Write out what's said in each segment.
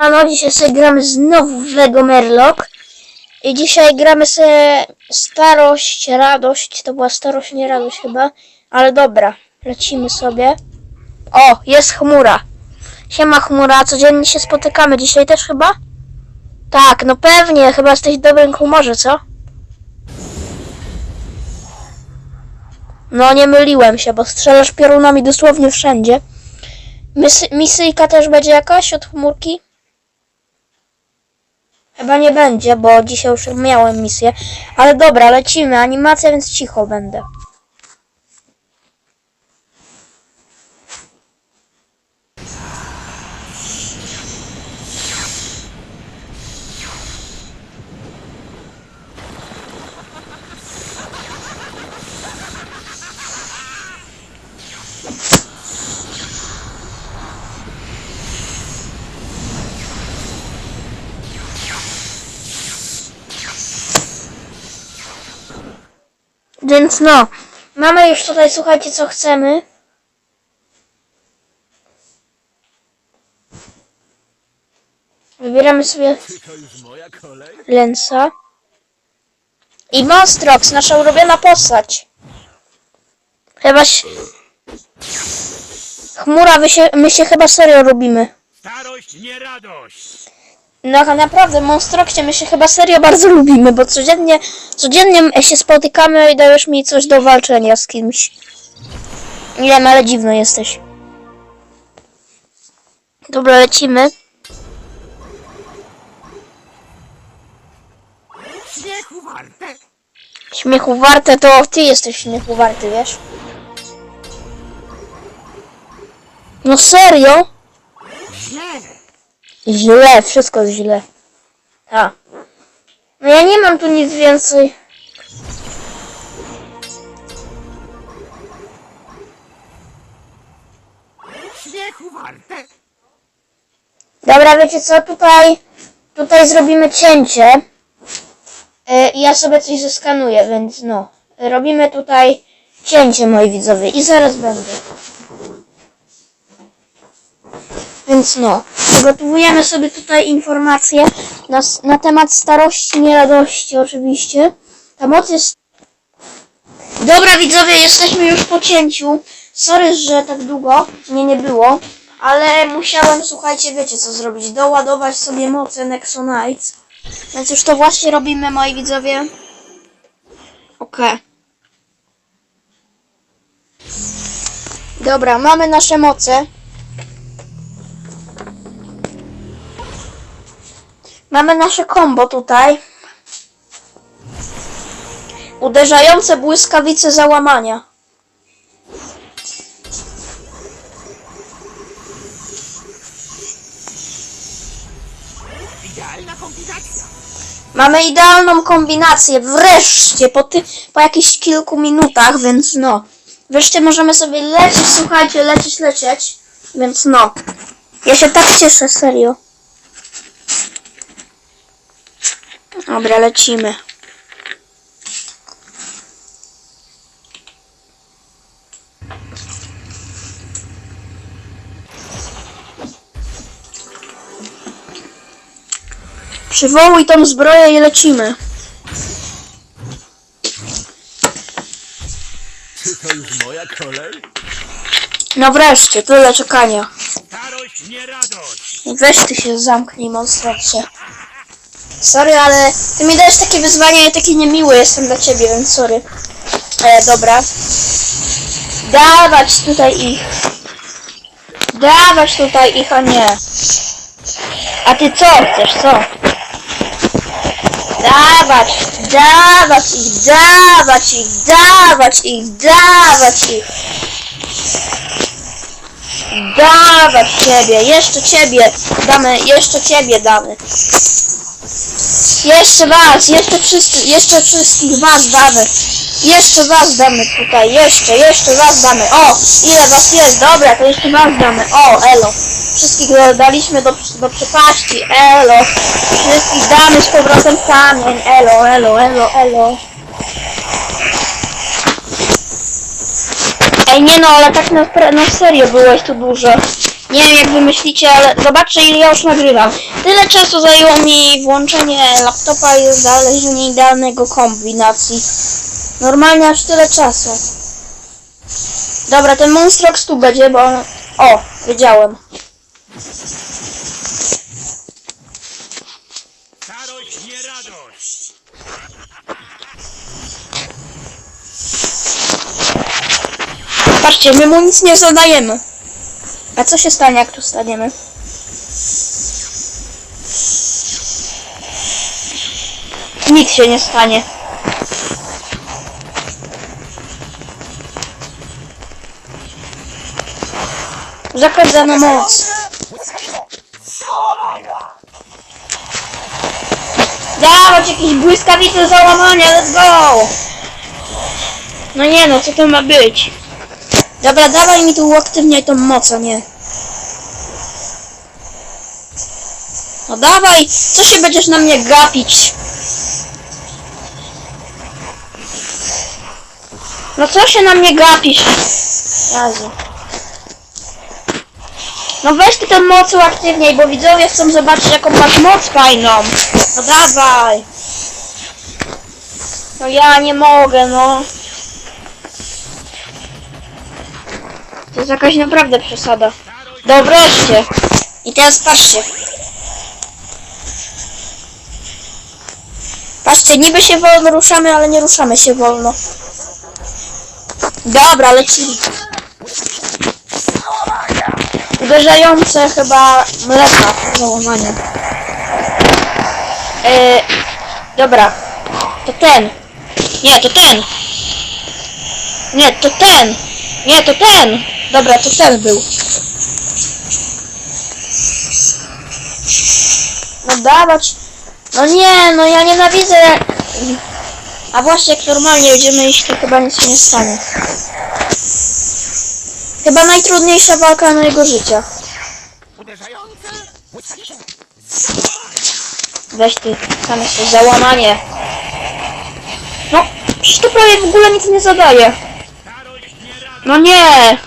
A no, dzisiaj sobie gramy znowu w Lego Merlock. I dzisiaj gramy sobie starość, radość. To była starość, nie radość chyba. Ale dobra, lecimy sobie. O, jest chmura. Siema chmura, codziennie się spotykamy. Dzisiaj też chyba? Tak, no pewnie, chyba jesteś w dobrym humorze, co? No, nie myliłem się, bo strzelasz piorunami dosłownie wszędzie. Misy misyjka też będzie jakaś od chmurki? Chyba nie będzie, bo dzisiaj już miałem misję. Ale dobra, lecimy. Animacja, więc cicho będę. Więc no, mamy już tutaj, słuchajcie, co chcemy. Wybieramy sobie? Lensa. I Monstrox, nasza ulubiona postać. Chyba się... Chmura, my się, my się chyba serio robimy. Starość, nie radość! No naprawdę, Monstroxie, my się chyba serio bardzo lubimy, bo codziennie, codziennie się spotykamy i dajesz mi coś do walczenia z kimś. Nie wiem, ale dziwno jesteś. Dobra, lecimy. Śmiechu warte! Śmiechu warte to ty jesteś śmiechu warty, wiesz? No serio? Źle! Wszystko jest źle. A. No ja nie mam tu nic więcej. Śmiechu warte! Dobra, wiecie co, tutaj, tutaj zrobimy cięcie. I ja sobie coś zeskanuję, więc no. Robimy tutaj cięcie, moi widzowie. I zaraz będę. Więc no, przygotowujemy sobie tutaj informacje na, na temat starości, nie radości oczywiście. Ta moc jest... Dobra widzowie, jesteśmy już po cięciu. Sorry, że tak długo mnie nie było, ale musiałem, słuchajcie, wiecie co zrobić, doładować sobie moce Nexonites. Więc już to właśnie robimy, moi widzowie. Okej. Dobra, mamy nasze moce. Mamy nasze combo tutaj. Uderzające błyskawice załamania. Idealna kombinacja! Mamy idealną kombinację. Wreszcie, po, ty, po jakichś kilku minutach, więc no. Wreszcie możemy sobie lecieć, słuchajcie, lecieć, lecieć. Więc no. Ja się tak cieszę, serio. Dobra, lecimy. Przywołuj tą zbroję i lecimy. Czy to już moja kolej? No wreszcie, tyle czekania. Starość, nie radość! Weź ty się zamknij, monstracie. Sorry, ale ty mi dajesz takie wyzwania i taki niemiły jestem dla ciebie, więc sorry. E, dobra. Dawać tutaj ich. Dawać tutaj ich, a nie. A ty co chcesz, co? Dawać, dawać ich, dawać ich, dawać ich, dawać ich. Dawać ciebie, jeszcze ciebie damy, jeszcze ciebie damy. Jeszcze was, jeszcze wszyscy, jeszcze wszystkich was damy. Jeszcze was damy tutaj, jeszcze, jeszcze was damy. O, ile was jest, dobra, to jeszcze was damy. O, elo. Wszystkich daliśmy do, do przepaści, elo. Wszystkich damy z powrotem kamień, elo, elo, elo, elo. Ej, nie no, ale tak na, na serio byłeś tu dużo. Nie wiem jak wy myślicie, ale zobaczcie ile ja już nagrywam. Tyle czasu zajęło mi włączenie laptopa i znalezienie idealnego kombinacji. Normalnie aż tyle czasu. Dobra, ten Monstrox tu będzie, bo... on- O, wiedziałem. Starość nie radość. Patrzcie, my mu nic nie zadajemy. A co się stanie, jak tu staniemy? Nic się nie stanie. Zakazana moc. Dawać jakieś błyskawice załamania, let's go! No nie no, co to ma być? Dobra, dawaj mi tu uaktywniaj tą moc, a nie. No dawaj, co się będziesz na mnie gapić? No co się na mnie gapisz? Jezu. No weź ty tę moc uaktywniaj, bo widzowie chcą zobaczyć jaką masz moc fajną. No dawaj. No ja nie mogę, no. To jest jakaś naprawdę przesada. Dobra. I teraz patrzcie. Patrzcie, niby się wolno ruszamy, ale nie ruszamy się wolno. Dobra, lecimy. Uderzające chyba mleka załamania. E, dobra. To ten. Nie, to ten. Nie, to ten. Nie, to ten. Dobra, to ten był. No dawać. No nie, no ja nienawidzę. A właśnie jak normalnie będziemy iść, to chyba nic się nie stanie. Chyba najtrudniejsza walka mojego życia. Weź ty, sam jesteś załamanie. No, przecież to prawie w ogóle nic nie zadaje. No nie!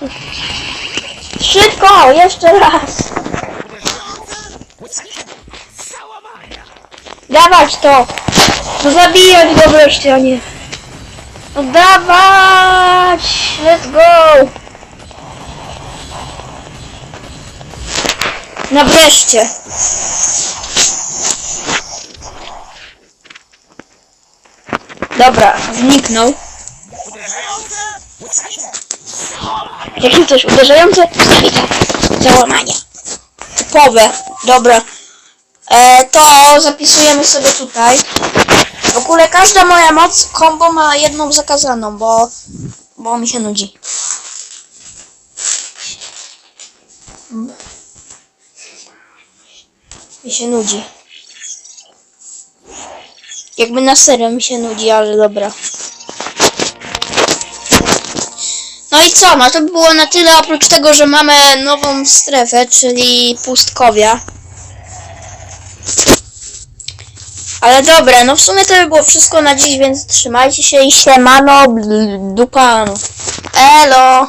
Szybko, jeszcze raz. Uderzające. Błyskawice. Załamania. Dawać to! No zabijać go wreszcie, a nie... No dawać! Let's go! No wreszcie! Dobra, zniknął. Jakie coś uderzające? Ustawica. Załamania. Typowe. Dobra. E, to zapisujemy sobie tutaj. W ogóle każda moja moc combo ma jedną zakazaną, bo, bo mi się nudzi. Mi się nudzi. Jakby na serio mi się nudzi, ale dobra. No i co? No to by było na tyle, oprócz tego, że mamy nową strefę, czyli pustkowia. Ale dobra, no w sumie to by było wszystko na dziś, więc trzymajcie się i siemano, bl- dupanu. Elo!